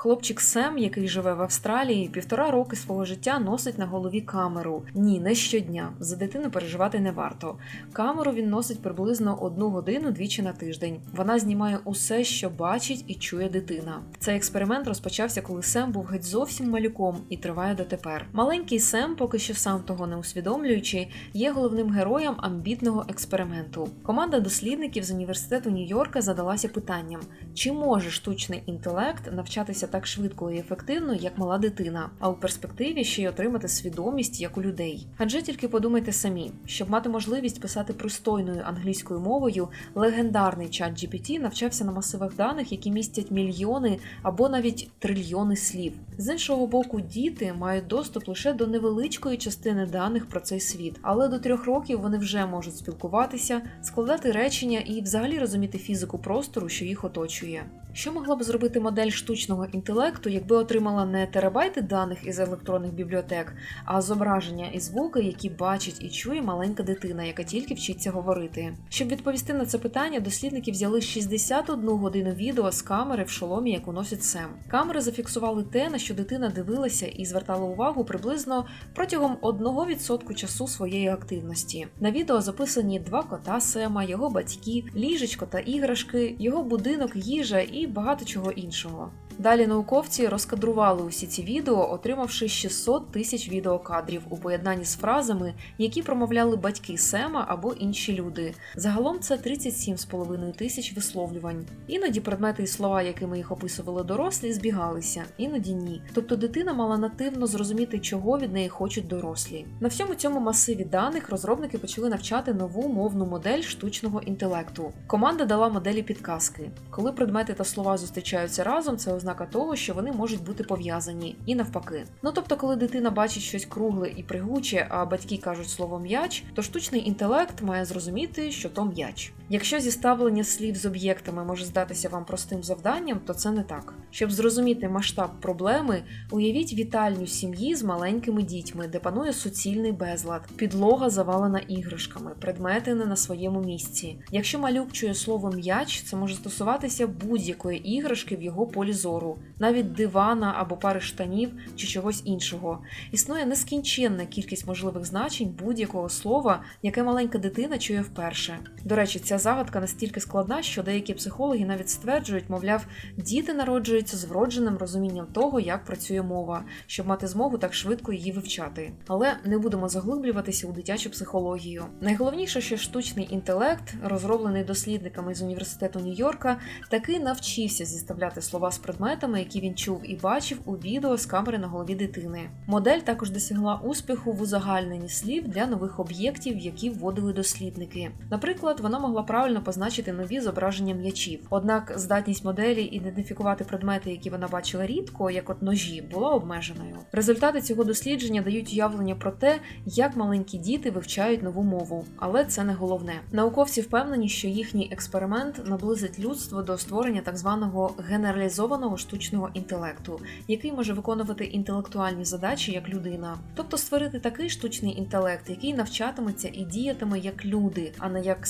Хлопчик Сем, який живе в Австралії, півтора роки свого життя носить на голові камеру. Ні, не щодня. За дитину переживати не варто. Камеру він носить приблизно одну годину двічі на тиждень. Вона знімає усе, що бачить і чує дитина. Цей експеримент розпочався, коли Сем був геть зовсім малюком і триває дотепер. Маленький Сем, поки що сам того не усвідомлюючи, є головним героєм амбітного експерименту. Команда дослідників з університету Нью-Йорка задалася питанням: чи може штучний інтелект навчатися так швидко і ефективно, як мала дитина, а у перспективі ще й отримати свідомість як у людей? Адже тільки подумайте самі, щоб мати можливість писати пристойною англійською мовою, легендарний чат GPT навчався на масивах даних, які містять мільйони або навіть трильйони слів. З іншого боку, діти мають доступ лише до невеличкої частини даних про цей світ, але до трьох років вони вже можуть спілкуватися, складати речення і взагалі розуміти фізику простору, що їх оточує. Що могла б зробити модель штучного інтелекту, якби отримала не терабайти даних із електронних бібліотек, а зображення і звуки, які бачить і чує маленька дитина, яка тільки вчиться говорити? Щоб відповісти на це питання, дослідники взяли 61 годину відео з камери в шоломі, яку носить Сем. Камери зафіксували те, на що дитина дивилася і звертала увагу приблизно протягом 1% часу своєї активності. На відео записані два кота Сема, його батьки, ліжечко та іграшки, його будинок, їжа і багато чого іншого. Далі науковці розкадрували усі ці відео, отримавши 600 тисяч відеокадрів у поєднанні з фразами, які промовляли батьки Сема або інші люди. Загалом це 37,5 тисяч висловлювань. Іноді предмети і слова, якими їх описували дорослі, збігалися, іноді ні. Тобто дитина мала нативно зрозуміти, чого від неї хочуть дорослі. На всьому цьому масиві даних розробники почали навчати нову мовну модель штучного інтелекту. Команда дала моделі підказки. Коли предмети та слова зустрічаються разом, це ознака того, що вони можуть бути пов'язані, і навпаки. Ну тобто, коли дитина бачить щось кругле і пригуче, а батьки кажуть слово м'яч, то штучний інтелект має зрозуміти, що то м'яч. Якщо зіставлення слів з об'єктами може здатися вам простим завданням, то це не так. Щоб зрозуміти масштаб проблеми, уявіть вітальню сім'ї з маленькими дітьми, де панує суцільний безлад, підлога завалена іграшками, предмети не на своєму місці. Якщо малюк чує слово м'яч, це може стосуватися будь-якої іграшки в його полі зору, навіть дивана або пари штанів чи чогось іншого. Існує нескінченна кількість можливих значень будь-якого слова, яке маленька дитина чує вперше. До речі, ця загадка настільки складна, що деякі психологи навіть стверджують, мовляв, діти народжуються з вродженим розумінням того, як працює мова, щоб мати змогу так швидко її вивчати. Але не будемо заглиблюватися у дитячу психологію. Найголовніше, що штучний інтелект, розроблений дослідниками з університету Нью-Йорка, таки навчився зіставляти слова з предметами, які він чув і бачив у відео з камери на голові дитини. Модель також досягла успіху в узагальненні слів для нових об'єктів, які вводили дослідники. Наприклад, вона могла правильно позначити нові зображення м'ячів. Однак здатність моделі ідентифікувати предмети, які вона бачила рідко, як от ножі, була обмеженою. Результати цього дослідження дають уявлення про те, як маленькі діти вивчають нову мову, але це не головне. Науковці впевнені, що їхній експеримент наблизить людство до створення так званого генералізованого штучного інтелекту, який може виконувати інтелектуальні задачі як людина, тобто створити такий штучний інтелект, який навчатиметься і діятиме як люди, а не як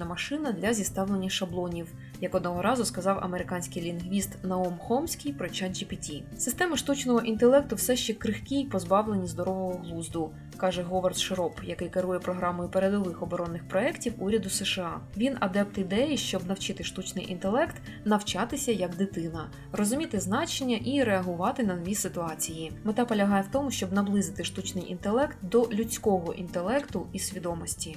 статистична машина для зіставлення шаблонів, як одного разу сказав американський лінгвіст Наом Хомський про ChatGPT. Системи штучного інтелекту все ще крихкі й позбавлені здорового глузду, каже Говард Широп, який керує програмою передових оборонних проєктів уряду США. Він адепт ідеї, щоб навчити штучний інтелект навчатися як дитина, розуміти значення і реагувати на нові ситуації. Мета полягає в тому, щоб наблизити штучний інтелект до людського інтелекту і свідомості.